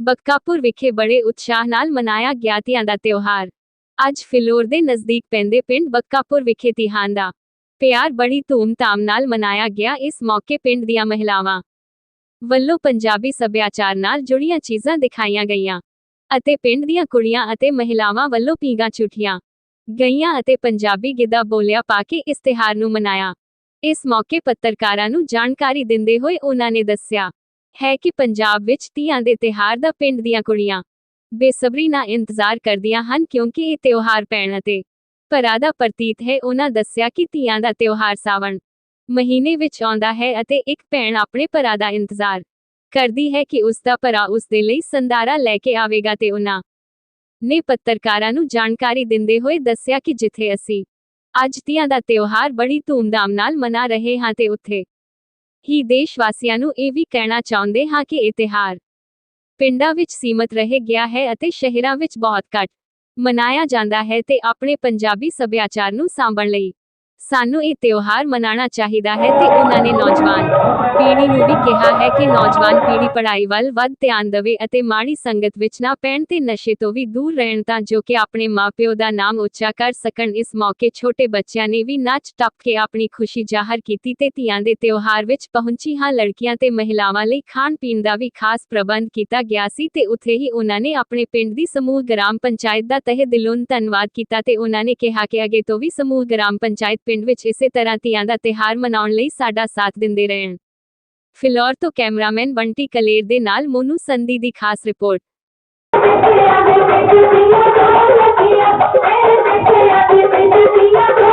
ਬਕਾਪੁਰ ਵਿਖੇ ਬੜੇ ਉਤਸ਼ਾਹ ਨਾਲ ਮਨਾਇਆ ਗਿਆ ਤੀਆਂ ਦਾ ਤਿਉਹਾਰ। ਅੱਜ ਫਿਲੌਰ ਦੇ ਨਜ਼ਦੀਕ ਪੈਂਦੇ ਪਿੰਡ ਬਕਾਪੁਰ ਵਿਖੇ ਤੀਆਂ ਦਾ ਪਿਆਰ ਬੜੀ ਧੂਮ-ਧਾਮ ਨਾਲ ਮਨਾਇਆ ਗਿਆ ਇਸ ਮੌਕੇ ਪਿੰਡ ਦੀਆਂ ਮਹਿਲਾਵਾਂ ਵੱਲੋਂ ਪੰਜਾਬੀ ਸੱਭਿਆਚਾਰ ਨਾਲ ਜੁੜੀਆਂ ਚੀਜ਼ਾਂ ਦਿਖਾਈਆਂ ਗਈਆਂ ਅਤੇ ਪਿੰਡ ਦੀਆਂ ਕੁੜੀਆਂ ਅਤੇ ਮਹਿਲਾਵਾਂ ਵੱਲੋਂ ਪੀਂਘਾਂ ਝੂਟੀਆਂ ਗਈਆਂ ਅਤੇ ਪੰਜਾਬੀ ਗਿੱਧਾ ਬੋਲਿਆ ਪਾ ਕੇ ਇਸ ਤਿਉਹਾਰ ਨੂੰ ਮਨਾਇਆ। ਇਸ ਮੌਕੇ ਪੱਤਰਕਾਰਾਂ ਨੂੰ ਜਾਣਕਾਰੀ ਦਿੰਦੇ ਹੋਏ ਉਹਨਾਂ ਨੇ ਦੱਸਿਆ ਹੈ ਕਿ ਪੰਜਾਬ ਵਿੱਚ ਤੀਆਂ ਦੇ ਤਿਉਹਾਰ ਦਾ ਪਿੰਡ ਦੀਆਂ ਕੁੜੀਆਂ ਬੇਸਬਰੀ ਨਾਲ ਇੰਤਜ਼ਾਰ ਕਰਦੀਆਂ ਹਨ ਕਿਉਂਕਿ ਇਹ ਤਿਉਹਾਰ ਭੈਣ ਅਤੇ ਭਰਾ ਦਾ ਪ੍ਰਤੀਤ ਹੈ। ਉਹਨਾਂ ਦੱਸਿਆ ਕਿ ਤੀਆਂ ਦਾ ਤਿਉਹਾਰ ਸਾਵਣ ਮਹੀਨੇ ਵਿੱਚ ਆਉਂਦਾ ਹੈ ਅਤੇ ਇੱਕ ਭੈਣ ਆਪਣੇ ਭਰਾ ਦਾ ਇੰਤਜ਼ਾਰ ਕਰਦੀ ਹੈ ਕਿ ਉਸ ਦਾ ਭਰਾ ਉਸ ਦੇ ਲਈ ਸੰਦਾਰਾ ਲੈ ਕੇ ਆਵੇਗਾ ਤੇ ਉਹਨਾਂ ਨੇ ਪੱਤਰਕਾਰਾਂ ਨੂੰ ਜਾਣਕਾਰੀ ਦਿੰਦੇ ਹੋਏ ਦੱਸਿਆ ਕਿ ਜਿੱਥੇ ਅਸੀਂ ਅੱਜ ਤੀਆਂ ਦਾ ਤਿਉਹਾਰ ਬੜੀ ਧੂਮਧਾਮ ਨਾਲ ਮਨਾ ਰਹੇ ਹਾਂ ਤੇ ਉੱਥੇ ਹੀ ਦੇਸ਼ ਵਾਸੀਆਂ ਨੂੰ ਇਹ ਵੀ ਕਹਿਣਾ ਚਾਹੁੰਦੇ ਹਾਂ ਕਿ ਇਹ ਤਿਉਹਾਰ ਪਿੰਡਾਂ ਵਿੱਚ ਸੀਮਤ ਰਹਿ ਗਿਆ ਹੈ ਅਤੇ ਸ਼ਹਿਰਾਂ ਵਿੱਚ ਬਹੁਤ ਘੱਟ ਮਨਾਇਆ ਜਾਂਦਾ ਹੈ ਤੇ ਆਪਣੇ ਪੰਜਾਬੀ ਸੱਭਿਆਚਾਰ ਨੂੰ ਸਾਂਭਣ ਲਈ ਸਾਨੂੰ ਇਹ ਤਿਉਹਾਰ ਮਨਾਉਣਾ ਚਾਹੀਦਾ ਹੈ ਤੇ ਉਹਨਾਂ ਨੇ ਨੌਜਵਾਨ ਪੀੜ੍ਹੀ ਨੂੰ ਵੀ ਕਿਹਾ ਹੈ ਕਿ ਨੌਜਵਾਨ ਪੀੜ੍ਹੀ ਪੜ੍ਹਾਈ ਵੱਲ ਵੱਧ ਧਿਆਨ ਦੇਵੇ ਅਤੇ ਮਾੜੀ ਸੰਗਤ ਵਿੱਚ ਨਾ ਪੈਣ ਤੇ ਨਸ਼ੇ ਤੋਂ ਵੀ ਦੂਰ ਰਹਿਣ ਤਾਂ ਜੋ ਕਿ ਆਪਣੇ ਮਾਪਿਓ ਦਾ ਨਾਮ ਉੱਚਾ ਕਰ ਸਕਣ। ਇਸ ਮੌਕੇ ਛੋਟੇ ਬੱਚਿਆਂ ਨੇ ਵੀ ਨੱਚ ਟੱਪ ਕੇ ਆਪਣੀ ਖੁਸ਼ੀ ਜ਼ਾਹਰ ਕੀਤੀ ਤੇ ਧੀਆਂ ਦੇ ਤਿਉਹਾਰ ਵਿੱਚ ਪਹੁੰਚੀ ਹਾਂ। ਲੜਕੀਆਂ ਤੇ ਮਹਿਲਾਵਾਂ ਲਈ ਖਾਣ ਪੀਣ ਦਾ ਵੀ ਖਾਸ ਪ੍ਰਬੰਧ ਕੀਤਾ ਗਿਆ ਸੀ ਤੇ ਉੱਥੇ ਹੀ ਉਹਨਾਂ ਨੇ ਆਪਣੇ ਪਿੰਡ ਦੀ ਸਮੂਹ ਗ੍ਰਾਮ ਪੰਚਾਇਤ ਦਾ ਤਹਿ ਦਿਲੋਂ ਧੰਨਵਾਦ ਕੀਤਾ ਤੇ ਉਹਨਾਂ ਨੇ ਕਿਹਾ ਕਿ ਅੱਗੇ ਤੋਂ ਵੀ ਸਮੂਹ ਗ੍ਰਾਮ ਪੰਚਾਇਤ ਪਿੰਡ ਵਿੱਚ ਇਸੇ ਤਰ੍ਹਾਂ ਤੀਆਂ ਦਾ ਤਿਉਹਾਰ ਮਨਾਉਣ ਲਈ ਸਾਡਾ ਸਾਥ ਦਿੰਦੇ ਰਹਿਣ। ਫਿਲੌਰ ਤੋਂ ਕੈਮਰਾਮੈਨ ਬੰਟੀ ਕਲੇਰ ਦੇ ਨਾਲ ਮੋਨੂ ਸੰਧੀ ਦੀ ਖਾਸ ਰਿਪੋਰਟ। Thank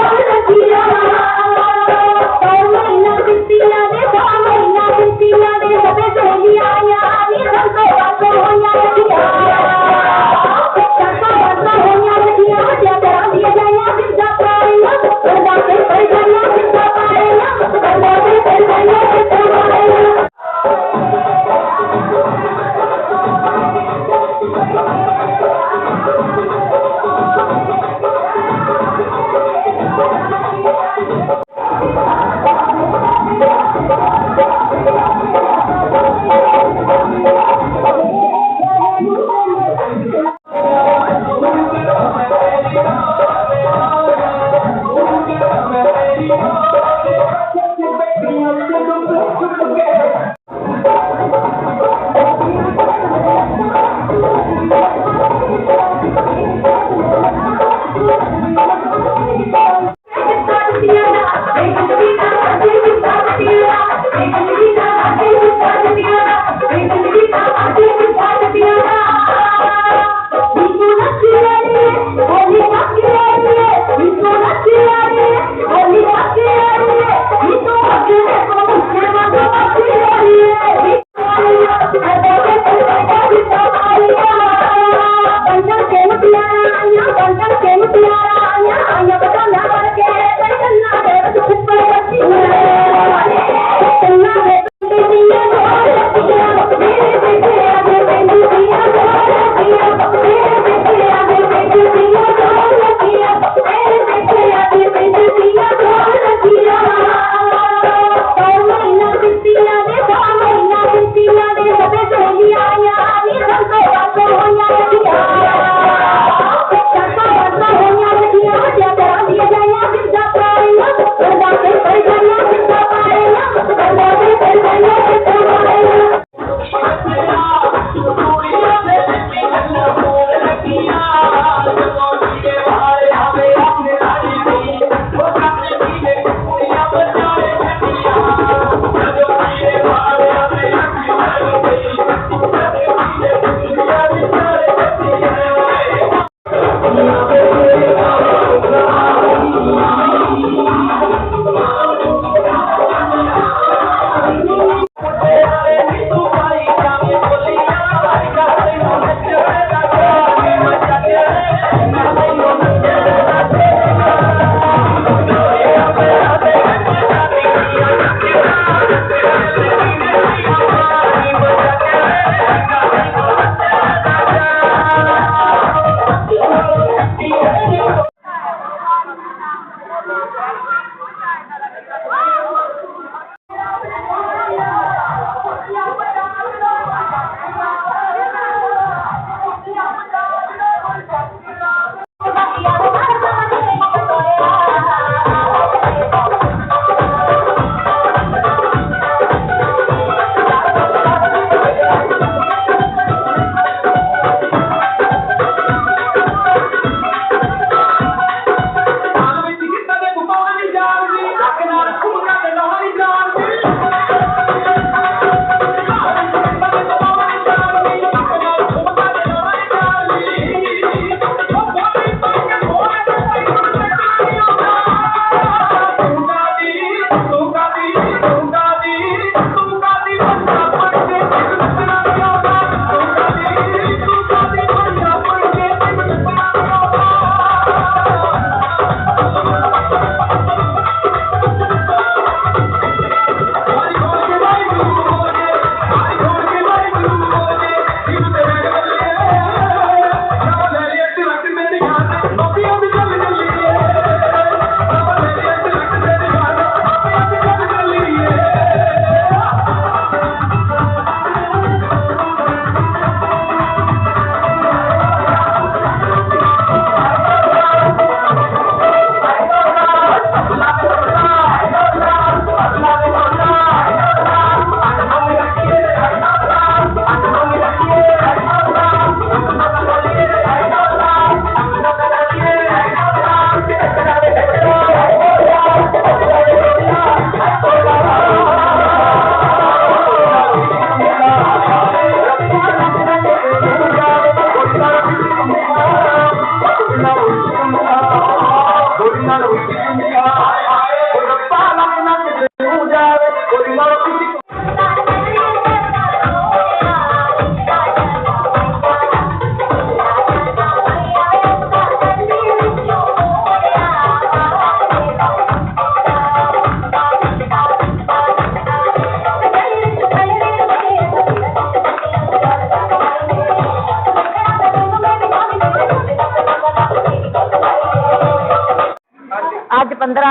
Thank you.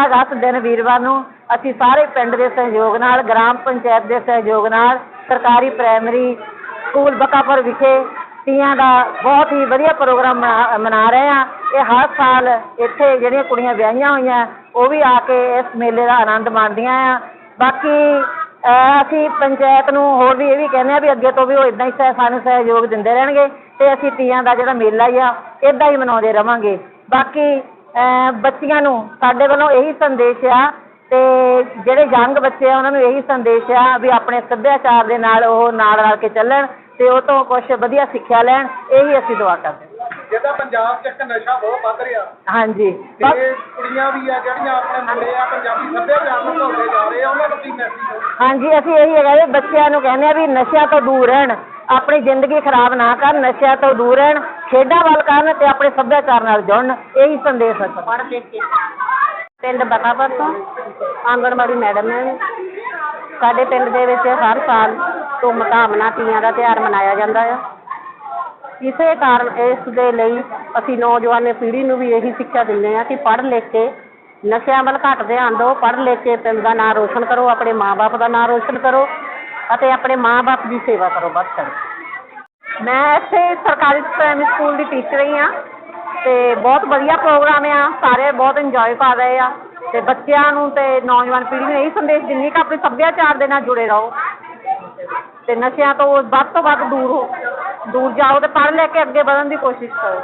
ਅਗਸਤ ਦਿਨ ਵੀਰਵਾਰ ਨੂੰ ਅਸੀਂ ਸਾਰੇ ਪਿੰਡ ਦੇ ਸਹਿਯੋਗ ਨਾਲ, ਗ੍ਰਾਮ ਪੰਚਾਇਤ ਦੇ ਸਹਿਯੋਗ ਨਾਲ, ਸਰਕਾਰੀ ਪ੍ਰਾਇਮਰੀ ਸਕੂਲ ਬਕਾਪੁਰ ਵਿਖੇ ਤੀਆਂ ਦਾ ਬਹੁਤ ਹੀ ਵਧੀਆ ਪ੍ਰੋਗਰਾਮ ਮਨਾ- ਮਨਾ ਰਹੇ ਆ ਇਹ ਹਰ ਸਾਲ ਇੱਥੇ ਜਿਹੜੀਆਂ ਕੁੜੀਆਂ ਵਿਆਹੀਆਂ ਹੋਈਆਂ, ਉਹ ਵੀ ਆ ਕੇ ਇਸ ਮੇਲੇ ਦਾ ਆਨੰਦ ਮਾਣਦੀਆਂ ਆ। ਬਾਕੀ, ਅਹ, ਅਸੀਂ ਪੰਚਾਇਤ ਨੂੰ ਹੋਰ ਵੀ ਇਹ ਵੀ ਕਹਿੰਦੇ ਆ ਵੀ ਅੱਗੇ ਤੋਂ ਵੀ ਉਹ ਇਦਾਂ ਹੀ ਸਹਿ- ਸਾਨੂੰ ਸਹਿਯੋਗ ਦਿੰਦੇ ਰਹਿਣਗੇ ਤੇ ਅਸੀਂ ਤੀਆਂ ਦਾ ਜਿਹੜਾ ਮੇਲਾ ਹੀ ਆ ਇਦਾਂ ਹੀ ਮਨਾਉਂਦੇ ਰਵਾਂਗੇ। ਬਾਕੀ ਬੱਚੀਆਂ ਨੂੰ ਸਾਡੇ ਵੱਲੋਂ ਇਹੀ ਸੰਦੇਸ਼ ਆ ਤੇ ਜਿਹੜੇ ਯੰਗ ਬੱਚੇ ਆ ਉਹਨਾਂ ਨੂੰ ਇਹੀ ਸੰਦੇਸ਼ ਆ ਵੀ ਆਪਣੇ ਸੱਭਿਆਚਾਰ ਦੇ ਨਾਲ ਉਹ ਨਾਲ ਰਲ ਕੇ ਚੱਲਣ ਤੇ ਉਹ ਤੋਂ ਕੁਝ ਵਧੀਆ ਸਿੱਖਿਆ ਲੈਣ ਇਹੀ ਅਸੀਂ ਦੁਆ ਕਰਦੇ ਜਿਹਦਾ ਪੰਜਾਬ 'ਚ ਇੱਕ ਨਸ਼ਾ ਬਹੁਤ ਵੱਧ ਰਿਹਾ। ਹਾਂਜੀ। ਤੇ ਕੁੜੀਆਂ ਵੀ ਆ ਜਿਹੜੀਆਂ ਆਪਣੇ ਮੁੰਡੇ ਆ ਪੰਜਾਬੀ ਸੱਭਿਆਚਾਰ ਨੂੰ ਭੁੱਲਦੇ ਜਾ ਰਹੇ ਆ ਉਹਨਾਂ ਨੂੰ ਕੀ ਮੈਸੇਜ ਹਾਂਜੀ ਅਸੀਂ ਇਹੀ ਹੈਗਾ ਵੀ ਬੱਚਿਆਂ ਨੂੰ ਕਹਿੰਦੇ ਆ ਵੀ ਨਸ਼ਿਆਂ ਤੋਂ ਦੂਰ ਰਹਿਣ। ਆਪਣੀ ਜ਼ਿੰਦਗੀ ਖਰਾਬ ਨਾ ਕਰਨ, ਨਸ਼ਿਆਂ ਤੋਂ ਦੂਰ ਰਹਿਣ, ਖੇਡਾਂ ਵੱਲ ਕਰਨ ਤੇ ਆਪਣੇ ਸੱਭਿਆਚਾਰ ਨਾਲ ਜੁੜਨ, ਇਹੀ ਸੰਦੇਸ਼ ਹੈ ਪੜ੍ਹ ਲਿਖ ਕੇ। ਪਿੰਡ ਬਕਾਪੁਰ ਤੋਂ ਆਂਗਣਵਾੜੀ ਮੈਡਮ ਹੈ। ਸਾਡੇ ਪਿੰਡ ਦੇ ਵਿੱਚ ਹਰ ਸਾਲ ਧੂਮ-ਧਾਮ ਤੀਆਂ ਦਾ ਤਿਉਹਾਰ ਮਨਾਇਆ ਜਾਂਦਾ ਆ। ਇਸੇ ਕਾਰਨ ਇਸ ਦੇ ਲਈ ਅਸੀਂ ਨੌਜਵਾਨ ਪੀੜ੍ਹੀ ਨੂੰ ਵੀ ਇਹੀ ਸਿੱਖਿਆ ਦਿੰਦੇ ਹਾਂ ਕਿ ਪੜ੍ਹ ਲਿਖ ਕੇ ਨਸ਼ਿਆਂ ਵੱਲ ਘੱਟ ਧਿਆਨ ਦਿਓ, ਪੜ੍ਹ ਲਿਖ ਕੇ ਪਿੰਡ ਦਾ ਨਾਂ ਰੋਸ਼ਨ ਕਰੋ, ਆਪਣੇ ਮਾਪੇ ਦਾ ਨਾਂ ਰੋਸ਼ਨ ਕਰੋ ਅਤੇ ਆਪਣੇ ਮਾਪੇ ਦੀ ਸੇਵਾ ਕਰੋ ਬਸ ਕਰੋ ਮੈਂ ਇੱਥੇ ਸਰਕਾਰੀ ਪ੍ਰਾਇਮਰੀ ਸਕੂਲ ਦੀ ਟੀਚਰ ਹੀ ਹਾਂ ਤੇ ਬਹੁਤ ਵਧੀਆ ਪ੍ਰੋਗਰਾਮ ਆ, ਸਾਰੇ ਬਹੁਤ ਇੰਜੋਏ ਕਰ ਰਹੇ ਆ ਤੇ ਬੱਚਿਆਂ ਨੂੰ ਤੇ ਨੌਜਵਾਨ ਪੀੜ੍ਹੀ ਨੂੰ ਇਹੀ ਸੰਦੇਸ਼ ਦਿੰਦੀ ਕਿ ਆਪਣੇ ਸੱਭਿਆਚਾਰ ਦੇ ਨਾਲ ਜੁੜੇ ਰਹੋ। ਤੇ ਨਸ਼ਿਆਂ ਤੋਂ ਵੱਧ ਤੋਂ ਵੱਧ ਦੂਰ ਹੋ, ਦੂਰ ਜਾਓ ਤੇ ਪੜ੍ਹ ਲੈ ਕੇ ਅੱਗੇ ਵਧਣ ਦੀ ਕੋਸ਼ਿਸ਼ ਕਰੋ।